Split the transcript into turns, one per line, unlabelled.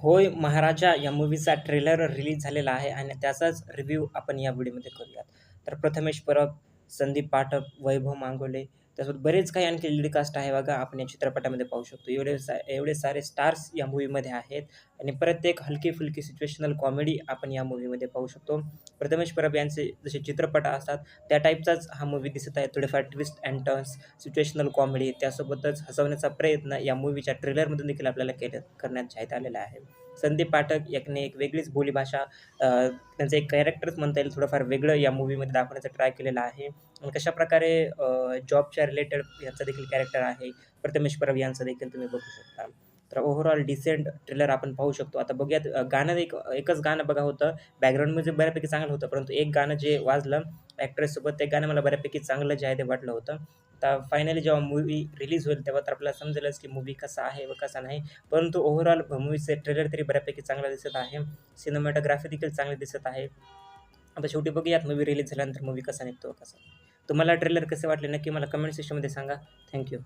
होय महाराजा या मूव्हीचा trailer release झालेला आहे आणि त्याचाच रिव्ह्यू आपण या व्हिडिओमध्ये करूयात. तर प्रथमेश परब संदीप पाठक वैभव मांगोले. त्यासोबत बरेच काही आणखी लीड कास्ट आहे बघा. आपण या चित्रपटामध्ये पाहू शकतो. एवढे सा एवढे सारे स्टार्स या मूवीमध्ये आहेत. आणि प्रत्येक हलकी फुलकी सिच्युएशनल कॉमेडी आपण या मूवीमध्ये पाहू शकतो. प्रथमेश परब यांचे जसे चित्रपट असतात त्या टाईपचाच हा मूवी दिसत आहे. थोडेफार twist and turns situational comedy त्यासोबतच हसवण्याचा प्रयत्न या मूवीच्या ट्रेलरमधून देखील आपल्याला केलं करण्यात जाहीत आलेला आहे. संदीप पाठक याने एक वेगळीच बोलीभाषा त्यांचं एक कॅरेक्टरच म्हणता येईल थोडंफार वेगळं या मूवीमध्ये दाखवण्याचा ट्राय केलेला आहे. आणि कशाप्रकारे जॉबच्या रिलेटेड यांचं देखील कॅरेक्टर आहे प्रथमेश परब यांचं देखील तुम्ही बघू शकता. तर ओव्हरऑल डिसेंट ट्रेलर आपण पाहू शकतो. आता बघूयात गाणं एक एकच गाणं बघा होतं. बॅकग्राऊंड म्युझिक बऱ्यापैकी चांगलं होतं परंतु एक गाणं जे वाजलं ॲक्ट्रेससोबत ते गाणं मला बऱ्यापैकी चांगलं जे आहे ते वाटलं होतं. आता फायनली जेव्हा मूवी रिलीज होईल तेव्हा तर आपल्याला समजेलच की मूवी कसा आहे व कसा नाही. परंतु ओव्हरऑल मूवीचे ट्रेलर तरी बऱ्यापैकी चांगला दिसत आहे. सिनेमॅटोग्राफी देखील चांगली दिसत आहे. आता शेवटी बघूयात मूवी रिलीज झाल्यानंतर मूवी कसा निघतो कसा तुम्हाला ट्रेलर कसे वाटले नक्की मला कमेंट सेक्शनमध्ये सांगा. थँक्यू